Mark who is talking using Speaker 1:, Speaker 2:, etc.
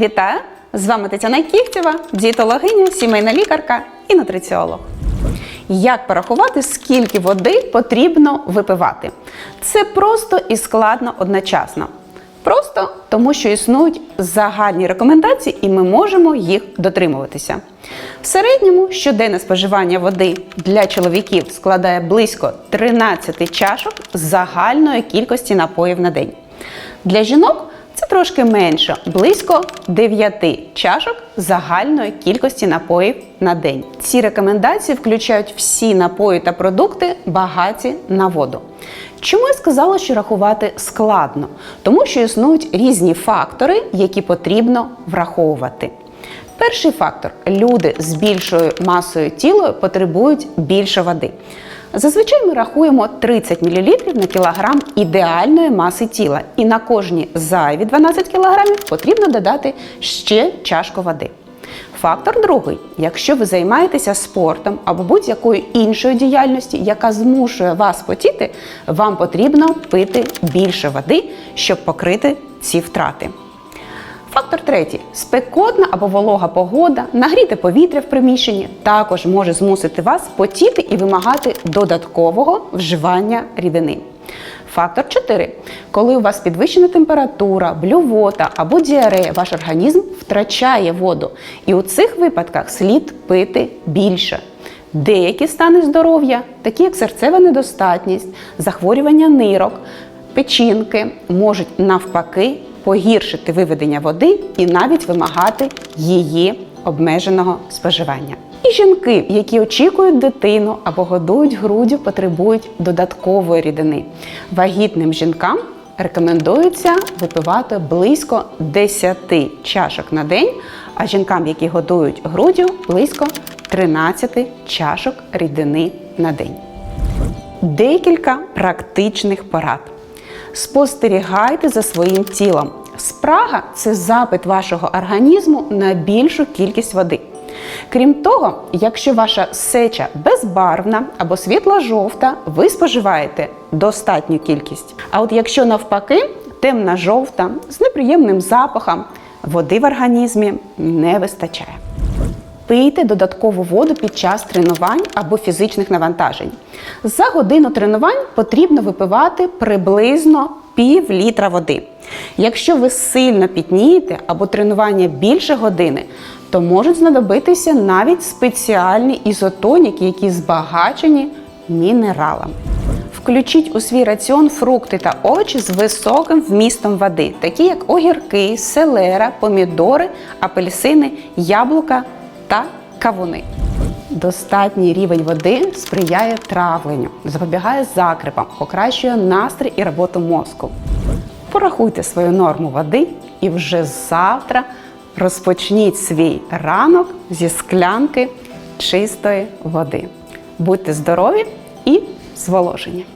Speaker 1: Вітаю! З вами Тетяна Кіхтєва, дієтологиня, сімейна лікарка і нутриціолог. Як порахувати, скільки води потрібно випивати? Це просто і складно одночасно. Просто тому, що існують загальні рекомендації, і ми можемо їх дотримуватися. В середньому щоденне споживання води для чоловіків складає близько 13 чашок загальної кількості напоїв на день. Для жінок трошки менше, близько 9 чашок загальної кількості напоїв на день. Ці рекомендації включають всі напої та продукти, багаті на воду. Чому я сказала, що рахувати складно? Тому що існують різні фактори, які потрібно враховувати. Перший фактор люди з більшою масою тіла потребують більше води. Зазвичай ми рахуємо 30 мл на кілограм ідеальної маси тіла, і на кожні зайві 12 кг потрібно додати ще чашку води. Фактор другий: якщо ви займаєтеся спортом або будь-якою іншою діяльністю, яка змушує вас потіти, вам потрібно пити більше води, щоб покрити ці втрати. Фактор третій спекотна або волога погода, нагріте повітря в приміщенні також може змусити вас потіти і вимагати додаткового вживання рідини. Фактор 4. Коли у вас підвищена температура, блювота або діарея, ваш організм втрачає воду. І у цих випадках слід пити більше. Деякі стани здоров'я, такі як серцева недостатність, захворювання нирок, печінки, можуть навпаки погіршити виведення води і навіть вимагати її обмеженого споживання. І жінки, які очікують дитину або годують груддю, потребують додаткової рідини. Вагітним жінкам рекомендується випивати близько 10 чашок на день, а жінкам, які годують груддю, близько 13 чашок рідини на день. Декілька практичних порад. Спостерігайте за своїм тілом. Спрага це запит вашого організму на більшу кількість води. Крім того, якщо ваша сеча безбарвна або світла-жовта, ви споживаєте достатню кількість. А от якщо навпаки темна жовта з неприємним запахом, води в організмі не вистачає. Пийте додаткову воду під час тренувань або фізичних навантажень. За годину тренувань потрібно випивати приблизно пів літра води. Якщо ви сильно пітнієте або тренування більше години, то можуть знадобитися навіть спеціальні ізотоніки, які збагачені мінералами. Включіть у свій раціон фрукти та овочі з високим вмістом води, такі як огірки, селера, помідори, апельсини, яблука та кавуни. Достатній рівень води сприяє травленню, запобігає закрипам, покращує настрій і роботу мозку. Порахуйте свою норму води і вже завтра розпочніть свій ранок зі склянки чистої води. Будьте здорові і зволожені!